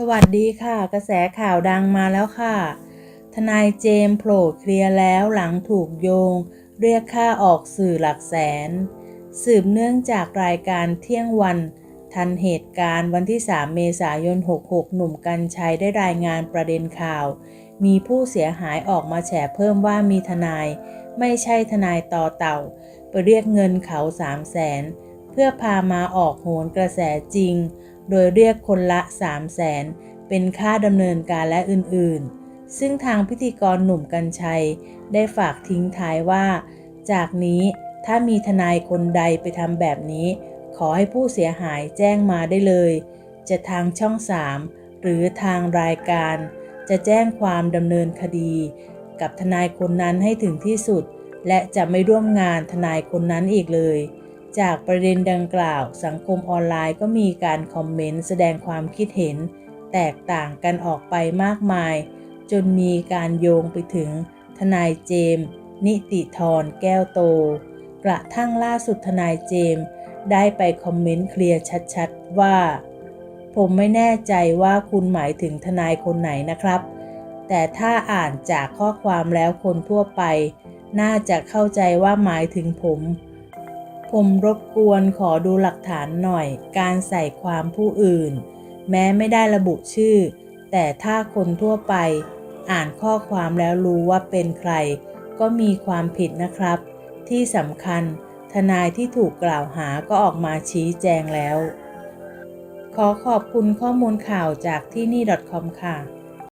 สวัสดีค่ะ กระแสข่าวดังมาแล้วค่ะ ทนายเจมส์โผล่เคลียร์แล้วหลังถูกโยง เรียกค่าออกสื่อหลักแสน สืบเนื่องจากรายการเที่ยงวัน ทันเหตุการณ์วันที่ 3 เมษายน 66 หนุ่มกัญชัยได้รายงานประเด็นข่าว มีผู้เสียหายออกมาแฉเพิ่มว่ามีทนาย ไม่ใช่ทนายต่อเต่า ไปเรียกเงินเขา3 0 0แสนเพื่อพามาออกโหนกระแสจริง โดยเรียกคนละ 3 0 0แสนเป็นค่าดำเนินการและอื่นๆ ซึ่งทางพิธีกรหนุ่มกัญชัย ได้ฝากทิ้งท้ายว่า จากนี้ถ้ามีทนายคนใดไปทำแบบนี้ ขอให้ผู้เสียหายแจ้งมาได้เลย จะทางช่อง 3 หรือทางรายการ จะแจ้งความดำเนินคดี กับทนายคนนั้นให้ถึงที่สุด และจะไม่ร่วมงานทนายคนนั้นอีกเลย จากประเด็นดังกล่าว สังคมออนไลน์ก็มีการคอมเมนต์แสดงความคิดเห็น แตกต่างกันออกไปมากมาย จนมีการโยงไปถึง ทนายเจมส์นิติธรแก้วโต กระทั่งล่าสุดทนายเจมส์ได้ไปคอมเมนต์เคลียร์ชัดๆ ว่า ผมไม่แน่ใจว่าคุณหมายถึงทนายคนไหนนะครับ แต่ถ้าอ่านจากข้อความแล้วคนทั่วไป น่าจะเข้าใจว่าหมายถึงผม ผมรบกวนขอดูหลักฐานหน่อย การใส่ความผู้อื่น แม้ไม่ได้ระบุชื่อ แต่ถ้าคนทั่วไป อ่านข้อความแล้วรู้ว่าเป็นใคร ก็มีความผิดนะครับ ที่สำคัญ ทนายที่ถูกกล่าวหาก็ออกมาชี้แจงแล้ว ขอขอบคุณข้อมูลข่าวจากที่นี่ .com ค่ะ